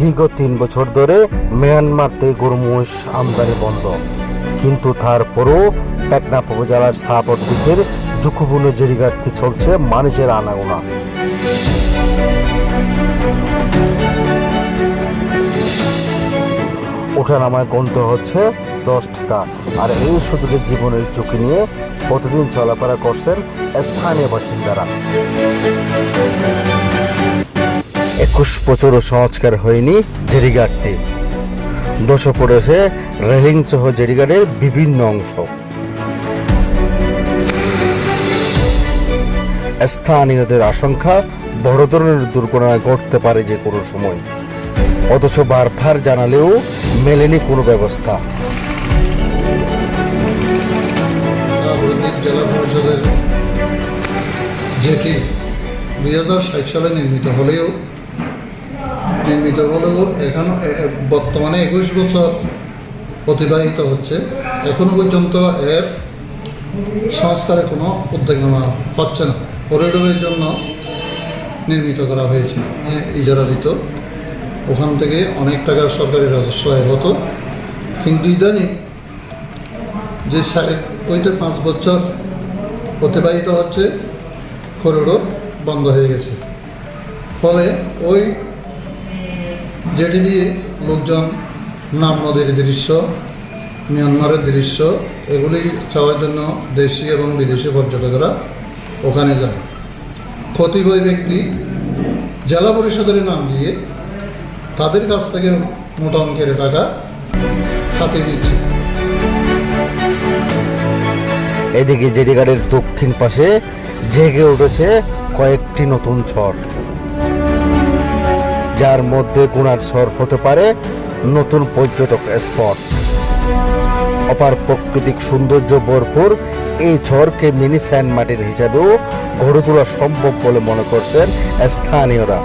দীর্ঘ তিন বছর ধরে মিয়ানমার থেকে গরু মহিষ আমদানি বন্ধ। কিন্তু তারপরও টেকনাফ উপজেলার সাপট দিকের ঝুঁকুপূর্ণ জেরিঘাটটি চলছে মানুষের আনাগোনা। ওঠানামায় গন্ত হচ্ছে দশ টাকা। আর এই সুযোগের জীবনের ঝুঁকি নিয়ে প্রতিদিন চলাফেরা করছেন স্থানীয় বাসিন্দারা। একুশ বছরও সংস্কার হয়নি জেরিঘাটটি দশে পড়েছে রেলিং সহ জেরিঘাটের বিভিন্ন অংশ। স্থানীয়দের আশঙ্কা বড় ধরনের দুর্ঘটনা ঘটতে পারে যে কোনো সময়। অথচ বারবার জানালেও মেলেনি কোনো ব্যবস্থা। যেটি দুই হাজার ষাট সালে নির্মিত হলেও নির্মিত হলেও এখনও, এ- এ- বর্তমানে একুশ বছর অতিবাহিত হচ্ছে। এখনও পর্যন্ত এর সংস্কারের কোনো উদ্যোগ নেওয়া হচ্ছে না। করিডোরের জন্য নির্মিত করা হয়েছে ইজারা দিত। ওখান থেকে অনেক টাকা সরকারি রাজস্ব আয় হতো। কিন্তু ইদানিং যে সাড়ে ওইতে পাঁচ বছর অতিবাহিত হচ্ছে করিডোর বন্ধ হয়ে গেছে। ফলে ওই যেটি দিয়ে লোকজন নাম নদীর দৃশ্য, মিয়ানমারের দৃশ্য, এগুলি চাওয়ার জন্য দেশি এবং বিদেশি পর্যটকেরা ওখানে যায়। ক্ষতিবয় ব্যক্তি জেলা পরিষদের নাম দিয়ে তাদের কাছ থেকে মোটা অঙ্কের টাকা হাতিয়ে দিচ্ছে এদিকে জেরিঘাটের দক্ষিণ পাশে জেগে উঠেছে কয়েকটি নতুন ছড় যার মধ্যে গুণার স্বর হতে পারে নতুন পর্যটক স্পট। অপার প্রাকৃতিক সৌন্দর্য ভরপুর, এই ঝড়কে মিনি স্যান্ড মাটির হিসাবেও গড়ে তোলা সম্ভব বলে মনে করছেন স্থানীয়রা।